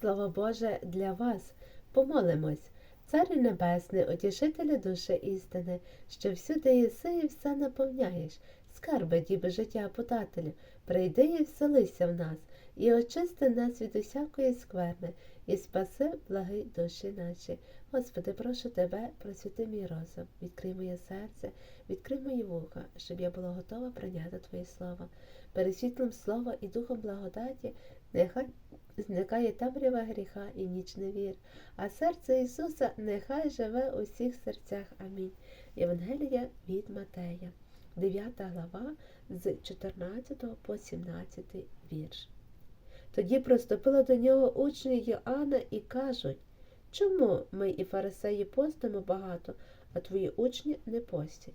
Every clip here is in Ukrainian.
Слово Боже для вас. Помолимось. Царю Небесний, утішителю душі істини, що всюди єси і все наповняєш, скарби діби життя подателю, прийди і вселися в нас, і очисти нас від усякої скверни, і спаси благи душі наші. Господи, прошу тебе, просвіти мій розум, відкрий моє серце, відкрий мої вуха, щоб я була готова прийняти Твоє Слово. Перед світлом слова і духом благодаті, нехай зникає темрява гріха і ніч невір, а серце Ісуса нехай живе у всіх серцях. Амінь. Євангелія від Матея, 9 глава з 14 по 17 вірш. Тоді приступили до нього учні Йоанна і кажуть, чому ми і фарисеї постимо багато, а твої учні не постять?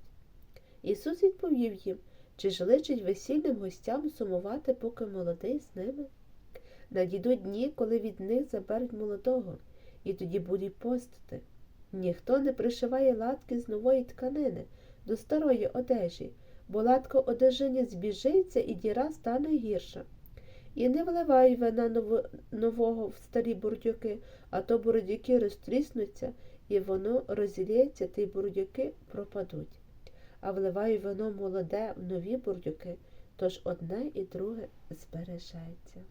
Ісус відповів їм, чи ж личить весільним гостям сумувати, поки молодий з ними? Надійдуть дні, коли від них заберуть молодого, і тоді будуть постити. Ніхто не пришиває латки з нової тканини до старої одежі, бо латка одежині збіжиться і діра стане гірша. І не вливай вина нового в старі бурдюки, а то бурдюки розтріснуться, і воно розілється, та й бурдюки пропадуть. А вливай вино молоде в нові бурдюки, тож одне і друге збережеться.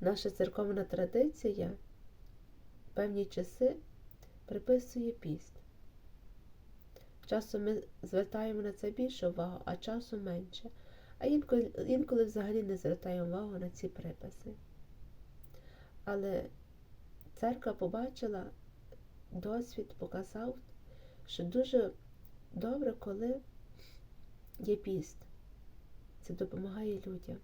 Наша церковна традиція певні часи приписує піст. Часом ми звертаємо на це більше увагу, а часу менше. А інколи, інколи взагалі не звертаємо увагу на ці приписи. Але церква побачила, досвід показав, що дуже добре, коли є піст. Це допомагає людям.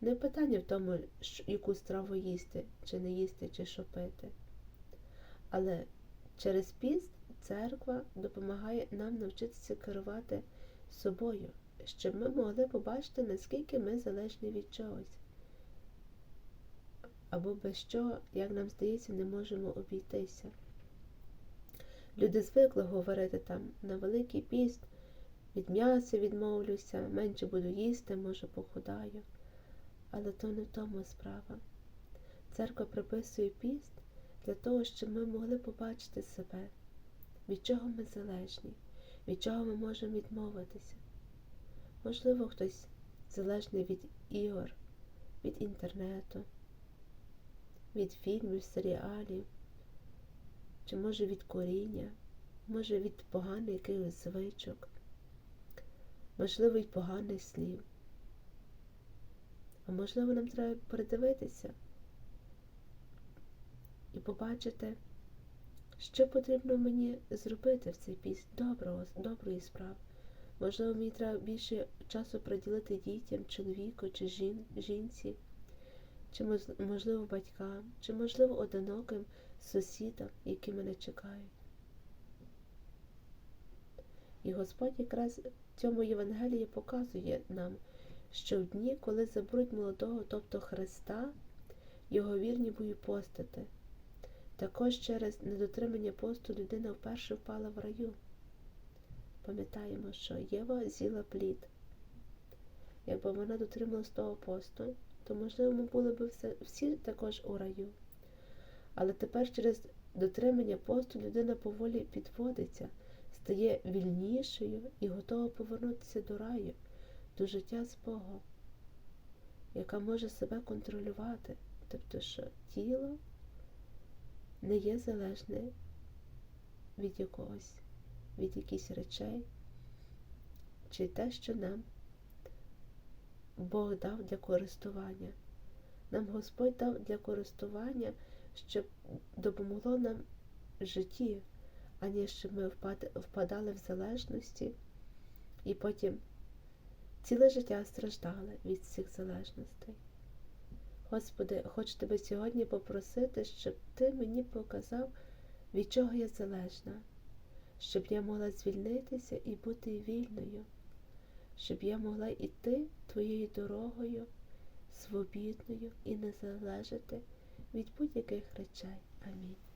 Не питання в тому, яку страву їсти, чи не їсти, чи що пити. Але через піст церква допомагає нам навчитися керувати собою, щоб ми могли побачити, наскільки ми залежні від чогось. Або без чого, як нам здається, не можемо обійтися. Люди звикли говорити там на Великий піст, від м'яса відмовлюся, менше буду їсти, може похудаю. Але то не в тому справа. Церква приписує піст для того, щоб ми могли побачити себе, від чого ми залежні, від чого ми можемо відмовитися. Можливо, хтось залежний від ігор, від інтернету, від фільмів, серіалів, чи може від коріння, може від поганих якихось звичок, можливо, від поганих слів. А можливо, нам треба передивитися і побачити, що потрібно мені зробити в цей піст доброго, доброї справи. Можливо, мені треба більше часу приділити дітям, чоловіку чи жін, жінці, чи можливо батькам, чи можливо одиноким сусідам, які мене чекають. І Господь якраз в цьому Євангелії показує нам, що в дні, коли заберуть молодого, тобто Христа, його вірні будуть постити. Також через недотримання посту людина вперше впала в раю. Пам'ятаємо, що Єва з'їла плід. Якби вона дотрималась того посту, то, можливо, ми були б всі також у раю. Але тепер через дотримання посту людина поволі підводиться, стає вільнішою і готова повернутися до раю до життя з Богом, яка може себе контролювати, тобто, що тіло не є залежне від якогось, від якихось речей, чи те, що нам Бог дав для користування. Нам Господь дав для користування, щоб допомогло нам в житті, ані щоб ми впадали в залежності і потім ціле життя страждали від цих залежностей. Господи, хочу тебе сьогодні попросити, щоб Ти мені показав, від чого я залежна, щоб я могла звільнитися і бути вільною, щоб я могла йти Твоєю дорогою, свобідною і не залежати від будь-яких речей. Амінь.